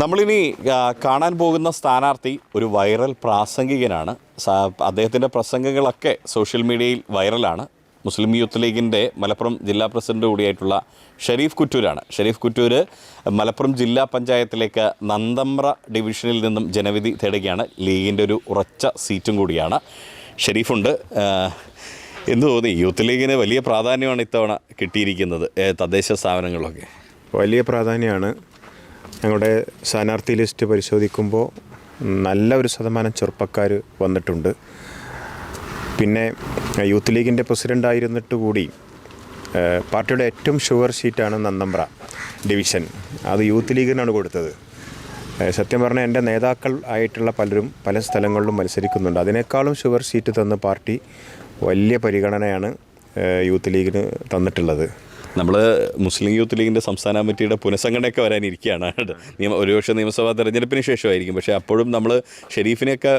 നമ്മളിനി കാണാൻ പോകുന്ന സ്ഥാനാർത്ഥി ഒരു വൈറൽ പ്രാസംഗികനാണ്. അദ്ദേഹത്തിന്റെ പ്രസംഗങ്ങളൊക്കെ സോഷ്യൽ മീഡിയയിൽ വൈറലാണ്. മുസ്ലിം യൂത്ത് ലീഗിന്റെ മലപ്പുറം ജില്ലാ പ്രസിഡന്റ് കൂടിയായിട്ടുള്ള ഷരീഫ് കുറ്റൂരാണ്. ഷരീഫ് കുറ്റൂർ മലപ്പുറം ജില്ലാ പഞ്ചായത്തിലേക്ക് നന്തമ്ര ഡിവിഷനിൽ നിന്നും ജനവിധി തേടുകയാണ്. ലീഗിന്റെ ഒരു ഉറച്ച സീറ്റും കൂടിയാണ്. ഷരീഫുണ്ട്. എന്ന് തോന്നി? യൂത്ത് ലീഗിന് വലിയ പ്രാധാന്യമാണ് ഇത്തവണ കിട്ടിയിരിക്കുന്നത്. തദ്ദേശ സ്ഥാപനങ്ങളിലൊക്കെ. വലിയ പ്രാധാന്യമാണ്. ഞങ്ങളുടെ സ്ഥാനാർത്ഥി ലിസ്റ്റ് പരിശോധിക്കുമ്പോൾ നല്ല ഒരു ശതമാനം ചെറുപ്പക്കാർ വന്നിട്ടുണ്ട്. പിന്നെ യൂത്ത് ലീഗിന്റെ പ്രസിഡന്റ് ആയിരുന്നിട്ട് കൂടി പാർട്ടിയുടെ ഏറ്റവും ഷുവർ ഷീറ്റാണ് നന്നമ്പ്ര ഡിവിഷൻ. അത് യൂത്ത് ലീഗിനാണ് കൊടുത്തത്. സത്യം പറഞ്ഞാൽ എന്റെ നേതാക്കൾ ആയിട്ടുള്ള പലരും പല സ്ഥലങ്ങളിലും മത്സരിക്കുന്നുണ്ട്. അതിനേക്കാളും ഷുവർ സീറ്റ് തന്ന പാർട്ടി വലിയ പരിഗണനയാണ് യൂത്ത് ലീഗിന് തന്നിട്ടുള്ളത്. നമ്മൾ മുസ്ലിം യൂത്ത് ലീഗിന്റെ സംസ്ഥാന കമ്മിറ്റിയുടെ പുനഃസംഘടനയൊക്കെ വരാനിരിക്കുകയാണ്. നിയമ ഒരുപക്ഷെ നിയമസഭാ തെരഞ്ഞെടുപ്പിന് ശേഷമായിരിക്കും. പക്ഷേ അപ്പോഴും നമ്മൾ ഷെരീഫിനെയൊക്കെ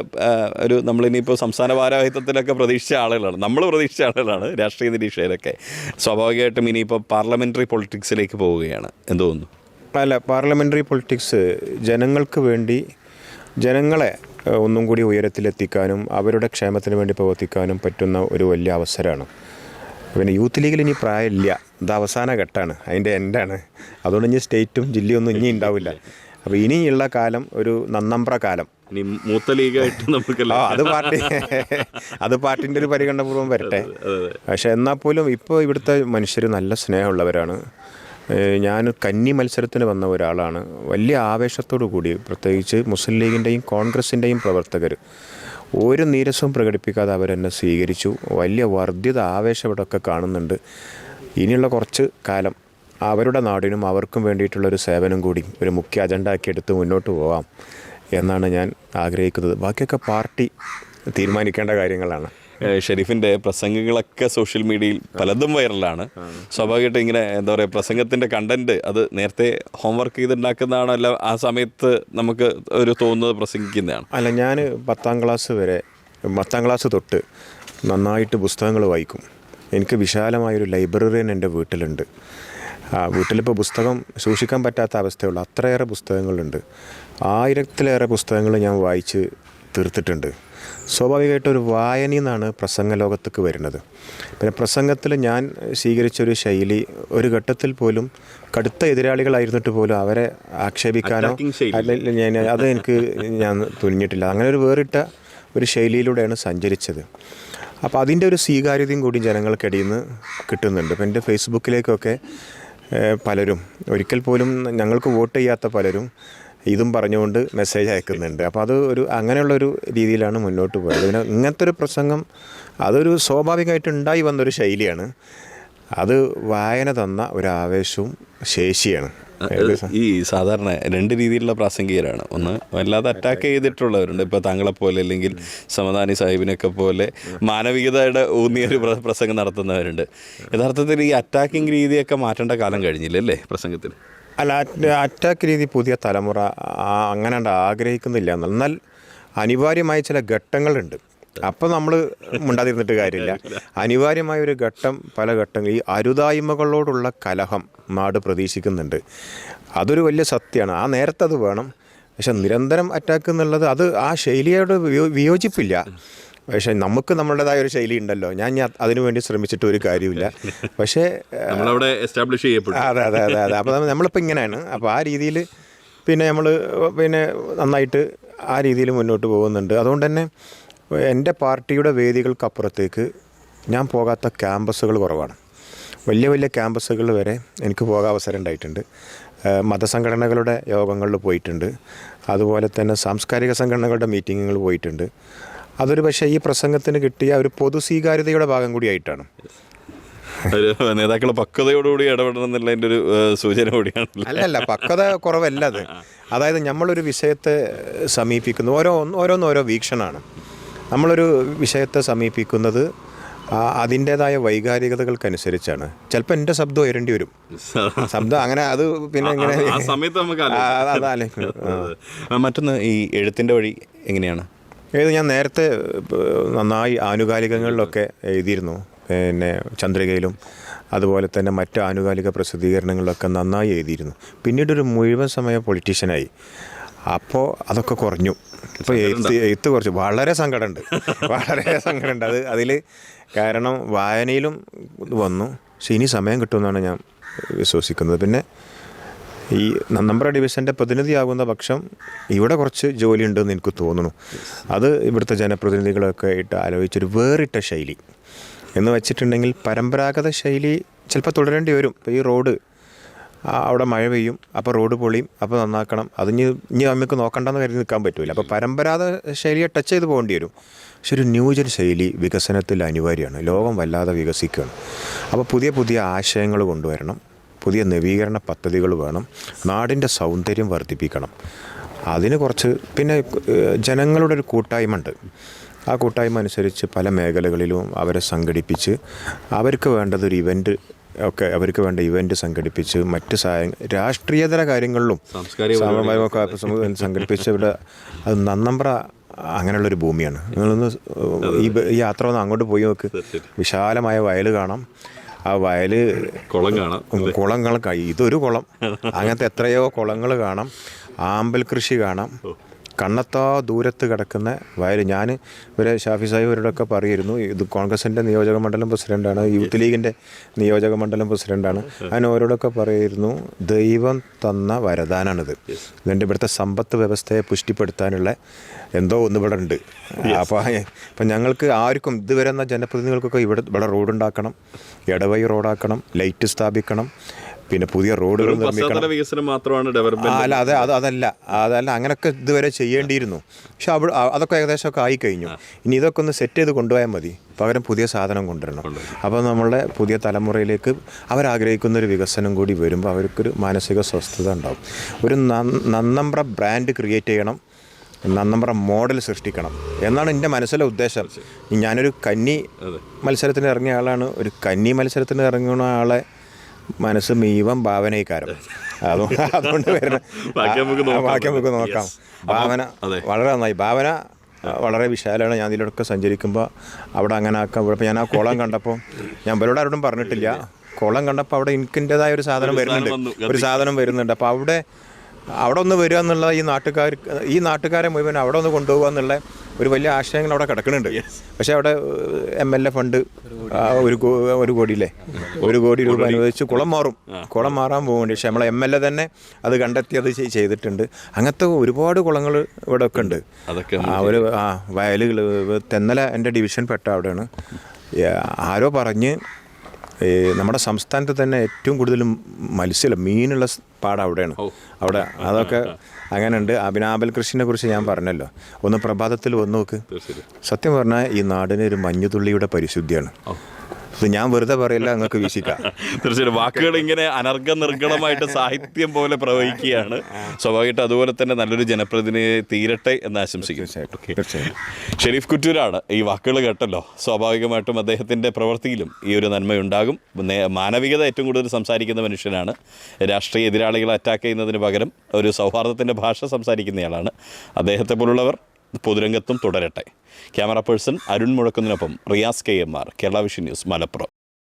ഒരു നമ്മളിനിയിപ്പോൾ സംസ്ഥാന ഭാരവാഹിത്വത്തിലൊക്കെ പ്രതീക്ഷിച്ച ആളുകളാണ്. നമ്മൾ പ്രതീക്ഷിച്ച ആളുകളാണ് രാഷ്ട്രീയ നിരീക്ഷകരൊക്കെ. സ്വാഭാവികമായിട്ടും ഇനിയിപ്പോൾ പാർലമെന്ററി പൊളിറ്റിക്സിലേക്ക് പോവുകയാണ്. എന്ത് തോന്നുന്നു? അല്ല പാർലമെന്ററി പൊളിറ്റിക്സ് ജനങ്ങൾക്ക് വേണ്ടി ജനങ്ങളെ ഒന്നും കൂടി ഉയരത്തിലെത്തിക്കാനും അവരുടെ ക്ഷേമത്തിന് വേണ്ടി പ്രവർത്തിക്കാനും പറ്റുന്ന ഒരു വലിയ അവസരമാണ്. പിന്നെ യൂത്ത് ലീഗിൽ ഇനി പ്രായമില്ല. ഇത് അവസാന ഘട്ടമാണ് അതിന്റെ എൻഡാണ് അതുകൊണ്ട് ഇനി സ്റ്റേറ്റും ജില്ലയൊന്നും ഇനി ഉണ്ടാവില്ല. അപ്പോൾ ഇനിയുള്ള കാലം ഒരു നന്നമ്പ്ര കാലം. ഇനി മൂത്ത ലീഗായിട്ട് നമുക്ക് അത് പാർട്ടി അത് പാർട്ടിന്റെ ഒരു പരിഗണനപൂർവം വരട്ടെ. പക്ഷെ എന്നാൽ പോലും ഇപ്പോൾ ഇവിടുത്തെ മനുഷ്യർ നല്ല സ്നേഹമുള്ളവരാണ്. ഞാൻ കന്നി മത്സരത്തിന് വന്ന ഒരാളാണ്. വലിയ ആവേശത്തോടു കൂടി പ്രത്യേകിച്ച് മുസ്ലിം ലീഗിന്റെയും കോൺഗ്രസിന്റെയും പ്രവർത്തകർ ഒരു നീരസവും പ്രകടിപ്പിക്കാതെ അവരെന്നെ സ്വീകരിച്ചു. വലിയ വർദ്ധിത ആവേശം ഇവിടെയൊക്കെ കാണുന്നുണ്ട്. ഇനിയുള്ള കുറച്ച് കാലം അവരുടെ നാടിനും അവർക്കും വേണ്ടിയിട്ടുള്ളൊരു സേവനം കൂടി ഒരു മുഖ്യ അജണ്ട ആക്കി എടുത്ത് മുന്നോട്ട് പോവാം എന്നാണ് ഞാൻ ആഗ്രഹിക്കുന്നത്. ബാക്കിയൊക്കെ പാർട്ടി തീരുമാനിക്കേണ്ട കാര്യങ്ങളാണ്. ഷെരീഫിന്റെ പ്രസംഗങ്ങളൊക്കെ സോഷ്യൽ മീഡിയയിൽ പലതും വൈറലാണ്. സ്വാഭാവികമായിട്ടും ഇങ്ങനെ എന്താ പറയുക പ്രസംഗത്തിന്റെ കണ്ടന്റ് അത് നേരത്തെ ഹോംവർക്ക് ചെയ്തുണ്ടാക്കുന്നതാണോ അല്ല ആ സമയത്ത് നമുക്ക് ഒരു തോന്നുന്നത് പ്രസംഗിക്കുന്നതാണ്? അല്ല ഞാൻ പത്താം ക്ലാസ് വരെ പത്താം ക്ലാസ് തൊട്ട് നന്നായിട്ട് പുസ്തകങ്ങൾ വായിക്കും. എനിക്ക് വിശാലമായൊരു ലൈബ്രറിയൻ എന്റെ വീട്ടിലുണ്ട്. ആ വീട്ടിലിപ്പോൾ പുസ്തകം സൂക്ഷിക്കാൻ പറ്റാത്ത അവസ്ഥയുള്ള. അത്രയേറെ പുസ്തകങ്ങളുണ്ട്. ആയിരത്തിലേറെ പുസ്തകങ്ങൾ ഞാൻ വായിച്ച് തീർത്തിട്ടുണ്ട്. സ്വാഭാവികമായിട്ട് ഒരു വായനയിൽ നിന്നാണ് പ്രസംഗ ലോകത്തേക്ക് വരുന്നത്. പിന്നെ പ്രസംഗത്തിൽ ഞാൻ സ്വീകരിച്ചൊരു ശൈലി ഒരു ഘട്ടത്തിൽ പോലും കടുത്ത എതിരാളികളായിരുന്നിട്ട് പോലും അവരെ ആക്ഷേപിക്കാനോ അല്ലെങ്കിൽ ഞാൻ അത് എനിക്ക് ഞാൻ തുനിഞ്ഞിട്ടില്ല. അങ്ങനെ ഒരു വേറിട്ട ഒരു ശൈലിയിലൂടെയാണ് സഞ്ചരിച്ചത്. അപ്പോൾ അതിന്റെ ഒരു സ്വീകാര്യതയും കൂടി ജനങ്ങൾക്കിടയിൽ നിന്ന് കിട്ടുന്നുണ്ട്. അപ്പം എന്റെ ഫേസ്ബുക്കിലേക്കൊക്കെ പലരും ഒരിക്കൽ പോലും ഞങ്ങൾക്ക് വോട്ട് ചെയ്യാത്ത പലരും ഇതും പറഞ്ഞുകൊണ്ട് മെസ്സേജ് അയക്കുന്നുണ്ട്. അപ്പോൾ അത് ഒരു അങ്ങനെയുള്ളൊരു രീതിയിലാണ് മുന്നോട്ട് പോയത്. പിന്നെ ഇങ്ങനത്തെ ഒരു പ്രസംഗം അതൊരു സ്വാഭാവികമായിട്ട് ഉണ്ടായി വന്നൊരു ശൈലിയാണ്. അത് വായന തന്ന ഒരു ആവേശവും ശേഷിയാണ് ഈ സാധാരണ രണ്ട് രീതിയിലുള്ള പ്രാസംഗികരാണ്. ഒന്ന് വല്ലാതെ അറ്റാക്ക് ചെയ്തിട്ടുള്ളവരുണ്ട്. ഇപ്പോൾ താങ്കളെ പോലെ അല്ലെങ്കിൽ സമദാനി സാഹിബിനൊക്കെ പോലെ മാനവികതയുടെ ഊന്നിയൊരു പ്ര- പ്രസംഗം നടത്തുന്നവരുണ്ട്. യഥാർത്ഥത്തിൽ ഈ അറ്റാക്കിംഗ് രീതിയൊക്കെ മാറ്റേണ്ട കാലം കഴിഞ്ഞില്ല അല്ലേ പ്രസംഗത്തിൽ? അല്ല അറ്റാക്ക് രീതി പുതിയ തലമുറ അങ്ങനെ ആഗ്രഹിക്കുന്നില്ല. എന്നാൽ അനിവാര്യമായ ചില ഘട്ടങ്ങളുണ്ട്. അപ്പം നമ്മൾ മിണ്ടാതിരുന്നിട്ട് കാര്യമില്ല. അനിവാര്യമായ ഒരു ഘട്ടം പല ഘട്ടങ്ങൾ ഈ അരുതായ്മകളോടുള്ള കലഹം നാട് പ്രതീക്ഷിക്കുന്നുണ്ട്. അതൊരു വലിയ സത്യമാണ്. ആ നേരത്തെ അത് വേണം. പക്ഷെ നിരന്തരം അറ്റാക്ക് എന്നുള്ളത് അത് ആ ശൈലിയോട് വിയോജിപ്പില്ല. പക്ഷേ നമുക്ക് നമ്മുടേതായ ഒരു ശൈലി ഉണ്ടല്ലോ. ഞാൻ അതിനു വേണ്ടി ശ്രമിച്ചിട്ട് ഒരു കാര്യമില്ല പക്ഷേ നമ്മളവിടെ എസ്റ്റാബ്ലിഷ് ചെയ്യപ്പെട്ടു അതെ അതെ അതെ അതെ. അപ്പോൾ നമ്മളിപ്പോൾ ഇങ്ങനെയാണ്. അപ്പോൾ ആ രീതിയിൽ പിന്നെ നമ്മൾ പിന്നെ നന്നായിട്ട് ആ രീതിയിൽ മുന്നോട്ട് പോകുന്നുണ്ട്. അതുകൊണ്ട് തന്നെ എന്റെ പാർട്ടിയുടെ വേദികൾക്കപ്പുറത്തേക്ക് ഞാൻ പോകാത്ത ക്യാമ്പസുകൾ കുറവാണ്. വലിയ വലിയ ക്യാമ്പസുകൾ വരെ എനിക്ക് പോകാൻ അവസരം ഉണ്ടായിട്ടുണ്ട്. മതസംഘടനകളുടെ യോഗങ്ങളിൽ പോയിട്ടുണ്ട്. അതുപോലെ തന്നെ സാംസ്കാരിക സംഘടനകളുടെ മീറ്റിങ്ങുകൾ പോയിട്ടുണ്ട്. അതൊരു പക്ഷേ ഈ പ്രസംഗത്തിന് കിട്ടിയ ഒരു പൊതു സ്വീകാര്യതയുടെ ഭാഗം കൂടിയായിട്ടാണ് ഒരു നേതാക്കൾ പക്വതയോടുകൂടി ഇടപെടണം എന്നുള്ളതിന്റെ ഒരു സൂചന കൂടിയാണ് അല്ലല്ല പക്വത കുറവല്ല അത്. അതായത് നമ്മളൊരു വിഷയത്തെ സമീപിക്കുന്നു. ഓരോ ഓരോന്നോരോ വീക്ഷണമാണ്. നമ്മളൊരു വിഷയത്തെ സമീപിക്കുന്നത് അതിന്റെതായ വൈകാരികതകൾക്കനുസരിച്ചാണ്. ചിലപ്പോൾ എന്റെ ശബ്ദം ഉയരേണ്ടി വരും. ശബ്ദം അങ്ങനെ അത് പിന്നെ ഇങ്ങനെ ആ സമയത്ത് നമുക്ക് മറ്റൊന്ന് ഈ എഴുത്തിന്റെ വഴി എങ്ങനെയാണ്? ഏത് ഞാൻ നേരത്തെ നന്നായി ആനുകാലികങ്ങളിലൊക്കെ എഴുതിയിരുന്നു. പിന്നെ ചന്ദ്രികയിലും അതുപോലെ തന്നെ മറ്റ് ആനുകാലിക പ്രസിദ്ധീകരണങ്ങളിലൊക്കെ നന്നായി എഴുതിയിരുന്നു. പിന്നീട് ഒരു മുഴുവൻ സമയ പൊളിറ്റീഷ്യനായി അപ്പോൾ അതൊക്കെ കുറഞ്ഞു. ഇപ്പോൾ എഴുത്ത് എഴുത്ത് കുറച്ച്. വളരെ സങ്കടമുണ്ട്. വളരെ സങ്കടമുണ്ട്. അത് അതിൽ കാരണം വായനയിലും വന്നു. പക്ഷെ ഇനി സമയം കിട്ടുമെന്നാണ് ഞാൻ വിശ്വസിക്കുന്നത്. പിന്നെ ഈ നമ്പറ ഡിവിഷന്റെ പ്രതിനിധിയാകുന്ന പക്ഷം ഇവിടെ കുറച്ച് ജോലി ഉണ്ടെന്ന് എനിക്ക് തോന്നുന്നു. അത് ഇവിടുത്തെ ജനപ്രതിനിധികളൊക്കെ ആയിട്ട് ആലോചിച്ചൊരു വേറിട്ട ശൈലി. എന്ന് വെച്ചിട്ടുണ്ടെങ്കിൽ പരമ്പരാഗത ശൈലി ചിലപ്പോൾ തുടരേണ്ടി വരും. ഇപ്പോൾ ഈ റോഡ് അവിടെ മഴ പെയ്യും അപ്പോൾ റോഡ് പൊളിയും അപ്പോൾ നന്നാക്കണം. അത് ഇനി ഇനി നമുക്ക് നോക്കണ്ടെന്ന് കരുതി നിൽക്കാൻ പറ്റില്ല അപ്പോൾ പരമ്പരാഗത ശൈലിയെ ടച്ച് ചെയ്ത് പോകേണ്ടി വരും. പക്ഷെ ഒരു ന്യൂജൻ ശൈലി വികസനത്തിൽ അനിവാര്യമാണ്. ലോകം വല്ലാതെ വികസിക്കുകയാണ്. അപ്പോൾ പുതിയ പുതിയ ആശയങ്ങൾ കൊണ്ടുവരണം. പുതിയ നവീകരണ പദ്ധതികൾ വേണം. നാടിന്റെ സൗന്ദര്യം വർദ്ധിപ്പിക്കണം. അതിന് കുറച്ച് പിന്നെ ജനങ്ങളുടെ ഒരു കൂട്ടായ്മ ഉണ്ട്. ആ കൂട്ടായ്മ അനുസരിച്ച് പല മേഖലകളിലും അവരെ സംഘടിപ്പിച്ച് അവർക്ക് വേണ്ടത് ഒരു ഇവന്റ് ഒക്കെ അവർക്ക് വേണ്ട ഇവന്റ് സംഘടിപ്പിച്ച് മറ്റ് സഹായം രാഷ്ട്രീയതര കാര്യങ്ങളിലും സമൂഹം സംഘടിപ്പിച്ച് ഇവിടെ അത് നന്നമ്പ്ര അങ്ങനെയുള്ളൊരു ഭൂമിയാണ്. നിങ്ങളൊന്ന് ഈ യാത്ര ഒന്ന് അങ്ങോട്ട് പോയി നോക്ക്. വിശാലമായ വയൽ കാണാം. ആ വയൽ കുളം കാണാം. കുളങ്ങൾ ഇതൊരു കുളം. അങ്ങനത്തെ എത്രയോ കുളങ്ങൾ കാണാം. ആമ്പൽ കൃഷി കാണാം. കണ്ണത്താ ദൂരത്ത് കിടക്കുന്ന വയൽ ഞാൻ ഇവരെ ഷാഫി സാഹിബ് ഇവരോടൊക്കെ പറയുന്നു ഇത് കോൺഗ്രസിന്റെ നിയോജക മണ്ഡലം പ്രസിഡന്റാണ് യൂത്ത് ലീഗിന്റെ നിയോജക മണ്ഡലം പ്രസിഡന്റാണ് അങ്ങനെ അവരോടൊക്കെ പറയുന്നു ദൈവം തന്ന വരദാനാണിത്. ഇതിന്റെ ഇവിടുത്തെ സമ്പത്ത് വ്യവസ്ഥയെ പുഷ്ടിപ്പെടുത്താനുള്ള എന്തോ ഒന്ന് ഇവിടെ ഉണ്ട്. അപ്പോൾ ഇപ്പം ഞങ്ങൾക്ക് ആർക്കും ഇതുവരെ എന്ന ജനപ്രതിനിധികൾക്കൊക്കെ ഇവിടെ ഇവിടെ റോഡുണ്ടാക്കണം ഇടവഴി റോഡാക്കണം ലൈറ്റ് സ്ഥാപിക്കണം പിന്നെ പുതിയ റോഡുകൾ നിർമ്മിക്കണം. വികസനം മാത്രമാണ് അല്ല അത് അത് അതല്ല. അതല്ല അങ്ങനെയൊക്കെ ഇതുവരെ ചെയ്യേണ്ടിയിരുന്നു. പക്ഷെ അവിടെ അതൊക്കെ ഏകദേശമൊക്കെ ആയിക്കഴിഞ്ഞു. ഇനി ഇതൊക്കെ ഒന്ന് സെറ്റ് ചെയ്ത് കൊണ്ടുപോയാൽ മതി. പകരം പുതിയ സാധനം കൊണ്ടുവരണം. അപ്പോൾ നമ്മളുടെ പുതിയ തലമുറയിലേക്ക് അവരാഗ്രഹിക്കുന്ന ഒരു വികസനം കൂടി വരുമ്പോൾ അവർക്കൊരു മാനസിക സ്വസ്ഥത ഉണ്ടാവും. ഒരു നന്ന- നന്നമ്പ്ര ബ്രാൻഡ് ക്രിയേറ്റ് ചെയ്യണം. നന്നമ്പ്ര മോഡൽ സൃഷ്ടിക്കണം. എന്നാണ് എന്റെ മനസ്സിലെ ഉദ്ദേശം. ഞാനൊരു കന്നി മത്സരത്തിന് ഇറങ്ങിയ ആളാണ്. ഒരു കന്നി മത്സരത്തിന് ഇറങ്ങുന്ന ആളെ മനസ്സ് മീവം ഭാവനയിക്കാരം. അതും അതുകൊണ്ട് വരുന്ന ബാക്കി നമുക്ക് നോക്കാം. ഭാവന വളരെ നന്നായി. ഭാവന വളരെ വിശാലമാണ്. ഞാൻ ഇതിലൊക്കെ സഞ്ചരിക്കുമ്പോൾ അവിടെ അങ്ങനെ ആക്കാം. ഇപ്പോൾ ഞാൻ ആ കുളം കണ്ടപ്പോൾ ഞാൻ ഇവരോട് ആരോടും പറഞ്ഞിട്ടില്ല. കുളം കണ്ടപ്പോൾ അവിടെ എനിക്കിന്റെതായ ഒരു സാധനം വരുന്നുണ്ട്. ഒരു സാധനം വരുന്നുണ്ട്. അപ്പോൾ അവിടെ അവിടെ ഒന്ന് വരിക എന്നുള്ള ഈ നാട്ടുകാർ ഈ നാട്ടുകാരെ മുഴുവൻ അവിടെ ഒന്ന് കൊണ്ടുപോകുക എന്നുള്ള ഒരു വലിയ ആശയങ്ങൾ അവിടെ കിടക്കുന്നുണ്ട്. പക്ഷേ അവിടെ എം എൽ എ ഫണ്ട് ഒരു ഒരു കോടി ഒരു കോടിയില്ലേ? ഒരു കോടി രൂപ അനുവദിച്ച് കുളം മാറും. കുളം മാറാൻ പോകുന്നുണ്ട് പക്ഷേ നമ്മളെ എം എൽ എ തന്നെ അത് കണ്ടെത്തി അത് ചെയ്തിട്ടുണ്ട്. അങ്ങനത്തെ ഒരുപാട് കുളങ്ങൾ ഇവിടെ ഒക്കെ ഉണ്ട്. ആ ഒരു ആ വയലുകൾ തെന്നല എന്റെ ഡിവിഷൻ പെട്ട അവിടെയാണ്. ആരോ പറഞ്ഞ് ഈ നമ്മുടെ സംസ്ഥാനത്ത് തന്നെ ഏറ്റവും കൂടുതൽ മത്സ്യം മീനുള്ള പാട പാടം അവിടെയാണ്. അവിടെ അതൊക്കെ അങ്ങനെ ഉണ്ട് അഭിനാബൽ കൃഷിനെ കുറിച്ച് ഞാൻ പറഞ്ഞല്ലോ. ഒന്ന് പ്രഭാതത്തിൽ വന്നു നോക്ക്. സത്യം പറഞ്ഞാൽ ഈ നാടിന് ഒരു മഞ്ഞുതുള്ളിയുടെ പരിശുദ്ധിയാണ്. ഇത് ഞാൻ വെറുതെ പറയില്ല നിങ്ങൾക്ക് വീശിക്കാം. തീർച്ചയായിട്ടും വാക്കുകൾ ഇങ്ങനെ അനർഘ നിർഗണമായിട്ട് സാഹിത്യം പോലെ പ്രവഹിക്കുകയാണ്. സ്വാഭാവികമായിട്ട് അതുപോലെ തന്നെ നല്ലൊരു ജനപ്രതിനിധി തീരട്ടെ എന്ന് ആശംസിക്കുന്നു. തീർച്ചയായും ഷെരീഫ് കുറ്റൂരാണ് ഈ വാക്കുകൾ കേട്ടല്ലോ. സ്വാഭാവികമായിട്ടും അദ്ദേഹത്തിന്റെ പ്രവൃത്തിയിലും ഈ ഒരു നന്മയുണ്ടാകും. മാനവികത ഏറ്റവും കൂടുതൽ സംസാരിക്കുന്ന മനുഷ്യനാണ്. രാഷ്ട്രീയ എതിരാളികളെ അറ്റാക്ക് ചെയ്യുന്നതിന് പകരം ഒരു സൗഹാർദ്ദത്തിന്റെ ഭാഷ സംസാരിക്കുന്നയാളാണ് അദ്ദേഹത്തെ പോലുള്ളവർ പൊതുരംഗത്തും തുടരട്ടെ. Camera person Arun മുഴക്കുന്നതിനൊപ്പം Riyas K M R Kerala vision news Malappuram.